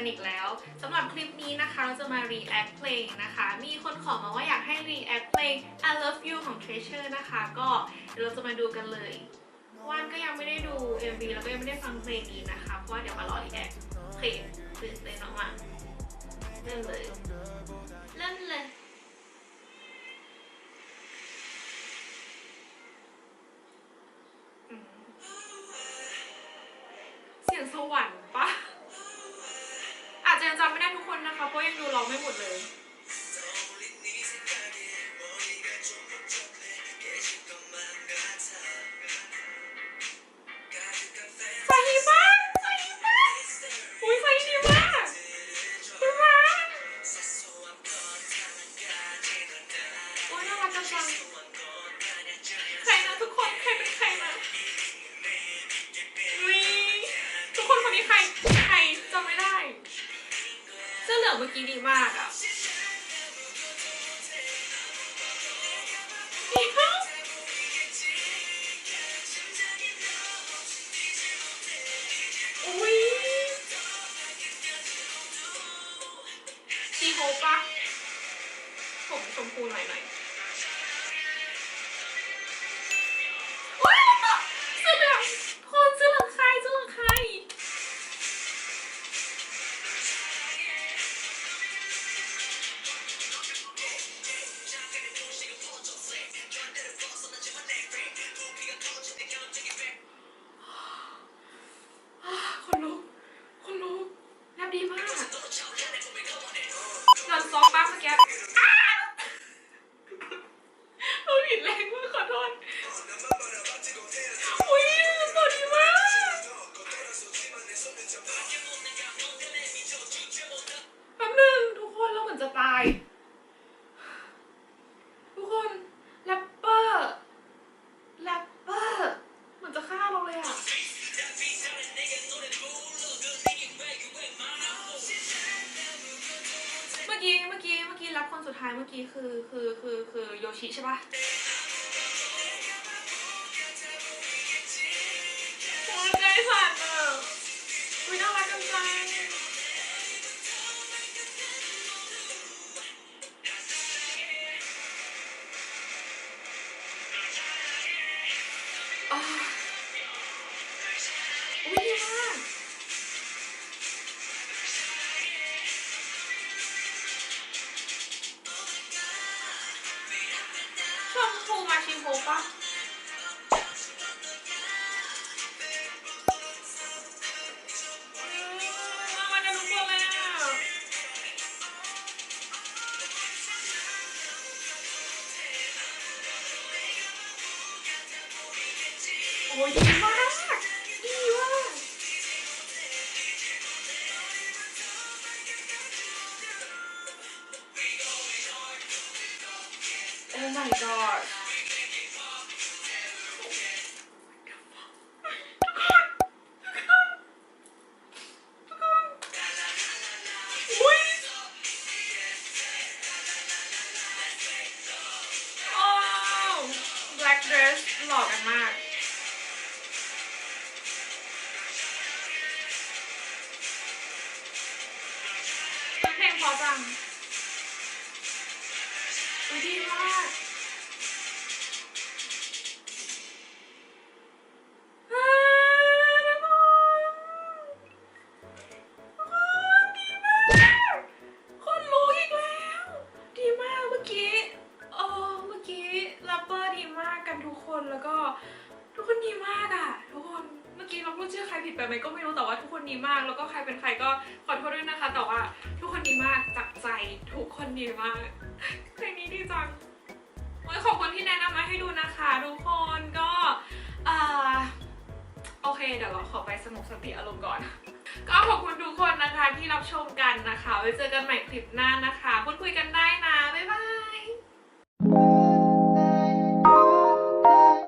กันอีกแล้วสำหรับคลิปนี้นะคะเราจะมา react เพลงนะคะ มีคนขอมาว่าอยากให้ react เพลง I Love You ของ Treasure นะคะ ก็เดี๋ยวเราจะมาดูกันเลยวันก็ยังไม่ได้ดู MV แล้วก็ยังไม่ได้ฟังเพลงนี้นะคะ เพราะว่าเดี๋ยวมารอ react เพลงตื่นเต้นมากๆเริ่มเลยเริ่มเลย จะยังจำไม่ได้ทุกคนนะคะ เพราะยังดูร้องไม่หมดเลยใส่ดีมากใส่ดีมากอุ้ยใส่ดีมากดีมากโอ้ยน่ารักจังือเหลืองเมื่อกี้ดีมากอะดีมากอุ้ยชีโฮปะผมชมพูหน่อยหน่อย ดีมากนอนซอฟป้าเมื่อกี้อ้าเราผิดแรงมากขอโทษ ท้ายเมื่อกี้คือคือคือคือโยชิใช่ปะโอ้ยใจสั่นอะอุ้ยน่ารักจังจังอ่ โฮปะอืมน่ารักกันทุกคนเลยอะโอ้ยดีมากดีมากโอ้ my god black dress หล่อกันมาก เพลงเพอจังอุ๊ยดีมาก ผิดไปไหมก็ไม่รู้แต่ว่าทุกคนดีมาก แล้วก็ใครเป็นใครก็ขอโทษด้วยนะคะ แต่ว่าทุกคนดีมากจากใจทุกคนดีมากเพลงนี้ดีจังโอ้ยขอบคุณที่แนะนำมาให้ดูนะคะทุกคนก็อ่าโอเคเดี๋ยวเราขอไปสงบสติอารมณ์ก่อน ก็ขอบคุณทุกคนนะคะที่รับชมกันนะคะไว้เจอกันใหม่คลิปหน้านะคะ พูดคุยกันได้นะ